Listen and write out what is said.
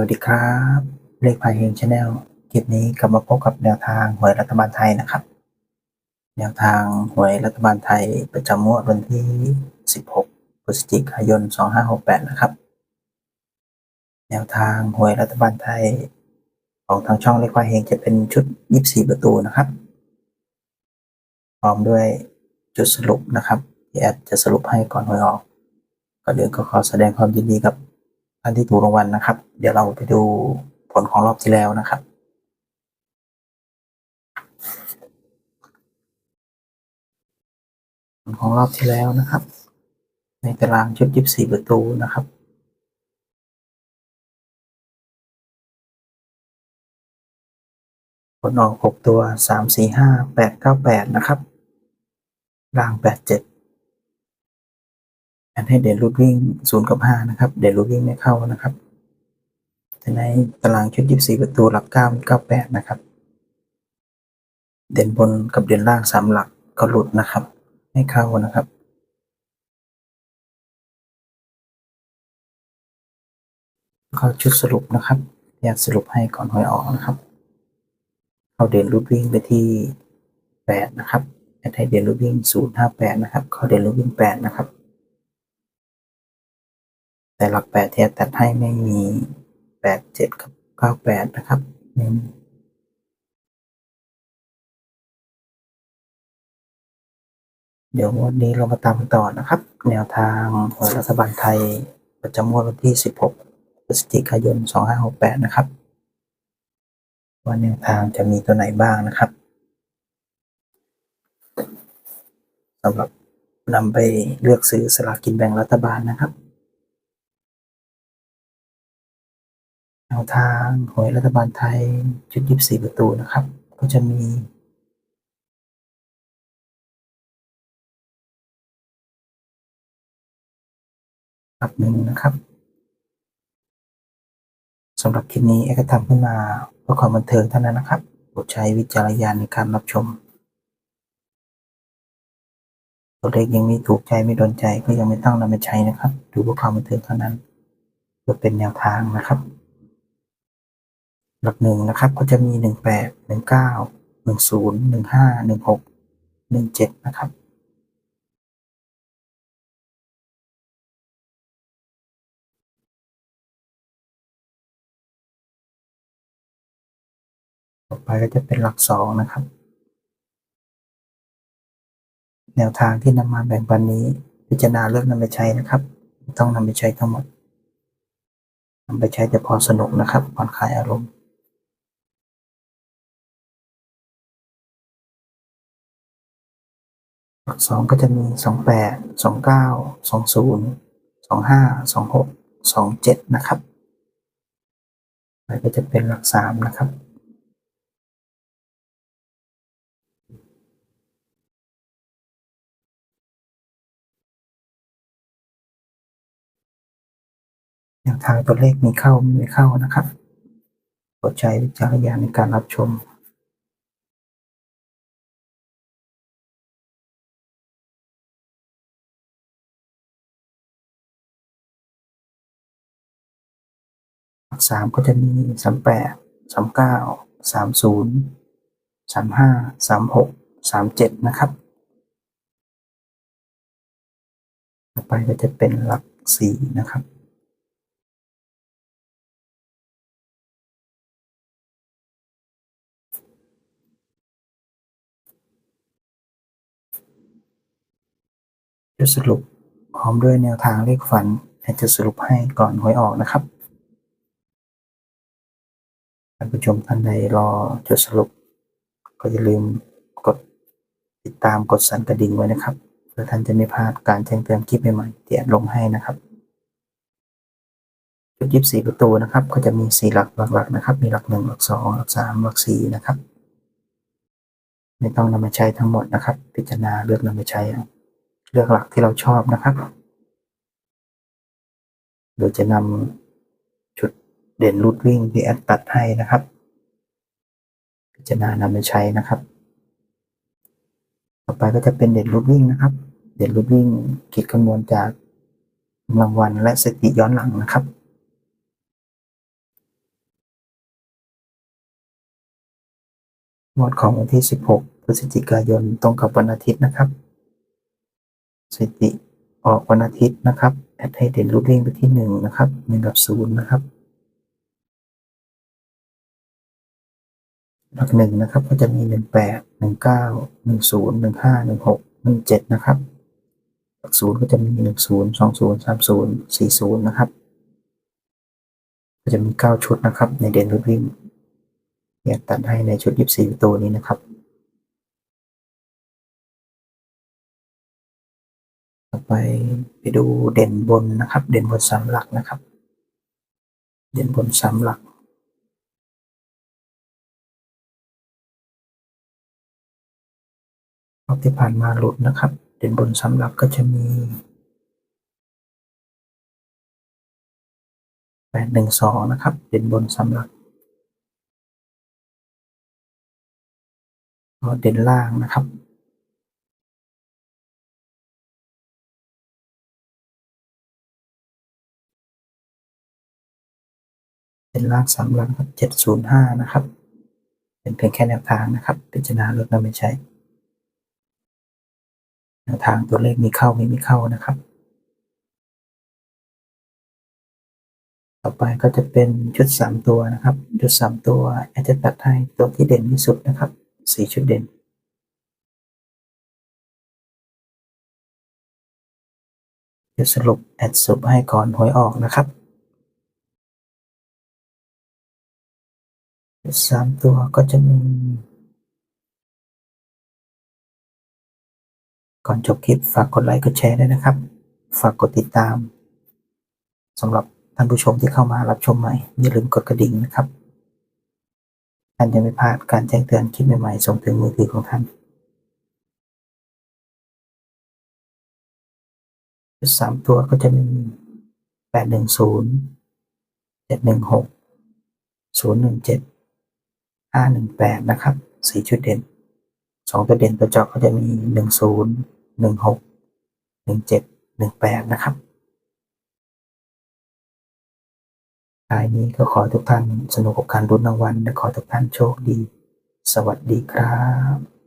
วัสดีครับ เลขพายเฮงชาแนลคลิปนี้กลับมาพบกับแนวทางหวยรัฐบาลไทยนะครับ แนวทางหวยรัฐบาลไทยประจำงวดวันที่ 16 พฤศจิกายน 2568 นะครับ แนวทางหวยรัฐบาลไทย ของทางช่องเลขพายเฮงจะเป็นชุด 24 ประตูนะครับ พร้อมด้วยจุดสรุปนะครับที่แอดจะสรุปให้ก่อนหวยออกก่อนอื่นก็ขอแสดงความยินดีกับ ท่านที่ถูกรางวัลนะครับ เดี๋ยวเราไปดูผลของรอบที่แล้วนะครับผลของรอบที่แล้วนะครับ ในตารางชุด 24 ประตูนะครับผลออก 6 ตัว 3 4 5 8 9 8 นะครับล่าง 87 อันให้เด่นรูดวิ่ง0กับ5นะครับเด่นรูดวิ่งไม่เข้านะครับแต่ในตารางชุด24ประตูหลัก9มี98นะครับ เด่นบนกับเด่นล่าง3หลักก็หลุดนะครับ ไม่เข้านะครับเข้าชุดสรุปนะครับอยากสรุปให้ก่อนหวยออกนะครับเอาเด่นรูดวิ่งไปที่8นะครับแอดให้เด่นรูดวิ่ง058นะครับ เข้าเด่นรูดวิ่ง8นะครับ แต่หลัก8ที่แตัดให้ไม่มี87กับ98นะครับไม่มีเดี๋ยววันนี้เรามาตามต่อนะครับ แนวทางหวยรัฐบาลไทย ประจำวดวันที่ 16 พฤศจิกายน 2568 นะครับ ว่าแนวทางจะมีตัวไหนบ้างนะครับสำหรับนำไปเลือกซื้อสลากกินแบ่งรัฐบาลนะครับ วทางหวยรัฐบาลไทยชุด24ประตูนะครับ ก็จะมีหลักหนึ่งนะครับสำหรับคลิปนี้เอกทำขึ้นมาเพื่อความบันเทิงเท่านั้นนะครับโปรดใช้วิจารณญาณในการรับชมตัวเลขยังไม่ถูกใจไม่โดนใจก็ยังไม่ต้องนำไปใช้นะครับ ดูเพื่อความบันเทิงเท่านั้นเพื่อเป็นแนวทางนะครับ หลักหนึ่งนะครับก็จะมีหนึ่งแปดหนึ่งเก้าหนึ่งศูนย์หนึ่งห้าหนึ่งหกหนึ่งเจ็ดนะครับ ต่อไปก็จะเป็นหลักสองนะครับ แนวทางที่นำมาแบ่งปันนี้ พิจารณาเลือกนำไปใช้นะครับ ต้องนำไปใช้ทั้งหมดนำไปใช้แต่พอสนุกนะครับผ่อนคลายอารมณ์ ลักสองก็จะมีสองแปดสองเก้าสองศูนย์สองห้าสองหกสองเจ็ดนะครับไปก็จะเป็นหลักสามนะครับแนวทางตัวเลขมีเข้ามีไม่เข้านะครับโปรดใช้วิจารณญาณในการรับชม ลักสามก็จะมีสามแปดสามเก้าสามศูนย์สามห้าสามหกสามเจ็ดนะครับต่อไปก็จะเป็นหลักสี่นะครับจะสรุปพร้อมด้วยแนวทางเลขฝันจะสรุปให้ก่อนหวยออกนะครับ ท่านผู้ชมท่านใดรอจดสรุป ก็อย่าลืมกดติดตามกดสั่นกระดิ่งไว้นะครับ เพื่อท่านจะไม่พลาดการแจ้งเตือนคลิปใหม่ๆที่แอดลงให้นะครับชุดยิบสี่ประตูนะครับ ก็จะมีสี่หลักหลักๆนะครับ มีหลักหนึ่งหลักสองหลักสามหลักสี่นะครับ ไม่ต้องนำมาใช้ทั้งหมดนะครับ พิจารณาเลือกนำมาใช้เอาเลือกหลักที่เราชอบนะครับโดยจะนำจุด เด่นรูดวิ่งที่แอดตัดให้นะครับ พิจารณานำไปใช้นะครับ ต่อไปก็จะเป็นเด่นรูดวิ่งนะครับ เด่นรูดวิ่งคิดคำนวณจากกำลังวันและสติย้อนหลังนะครับงวดของวันที่ 16 พฤศจิกายนตรงกับวันอาทิตย์นะครับสติออกวันอาทิตย์นะครับ แอดให้เด่นรูดวิ่งไปที่ 1 นะครับ 1 กับ 0 นะครับ หลักหนึ่งนะครับก็จะมีหนึ่งแปดหนึ่งเก้าหนึ่งศูนย์หนึ่งห้าหนึ่งหกหนึ่งเจ็ดนะครับ หลักศูนย์ก็จะมีหนึ่งศูนย์สองศูนย์สามศูนย์สี่ศูนย์นะครับ ก็จะมีเก้าชุดนะครับในเด่นรูดวิ่งอยากตัดให้ในชุดยิบสี่ตัวนี้นะครับ ต่อไปไปดูเด่นบนนะครับ เด่นบนสามหลักนะครับ เด่นบนสามหลัก รอบที่ผ่านมาหลุดนะครับ เด่นบนสามหลักก็จะมีแปดหนึ่งสองนะครับ เด่นบนสามหลักก็เด่นล่างนะครับเป็นล่างสามหลักครับเจ็ดศูนย์ห้านะครับ เป็นเพียงแค่แนวทางนะครับ พิจารณาลดนะไม่ใช่ ทางตัวเลขมีเข้าไม่มีเข้านะครับ ต่อไปก็จะเป็นชุดสามตัวนะครับ ชุดสามตัวอดจะตัดให้ตัวที่เด่นที่สุดนะครับสี่ชุดเด่นเดี๋ยวสรุปแอดสรุปให้ก่อนหวยออกนะครับชุดสามตัวก็จะมี ก่อนจบคลิปฝากกดไลค์กดแชร์ด้วยนะครับ ฝากกดติดตามสำหรับท่านผู้ชมที่เข้ามารับชมใหม่ อย่าลืมกดกระดิ่งนะครับท่านจะไม่พลาดการแจ้งเตือนคลิปใหม่ๆส่งถึงมือถือของท่านสามตัวก็จะมีแปดหนึ่งศูนย์เจ็ดหนึ่งหกศูนย์หนึ่งเจ็ดห้าหนึ่งแปดนะครับสี่ชุดเด่นสองตัวเด่นตัวเจาะก็จะมีหนึ่งศูนย์ หนึ่งหกหนึ่งเจ็ดหนึ่งแปดนะครับท้ายนี้ก็ขอทุกท่านสนุกกับการรุ้นรางวัลและขอทุกท่านโชคดี สวัสดีครับ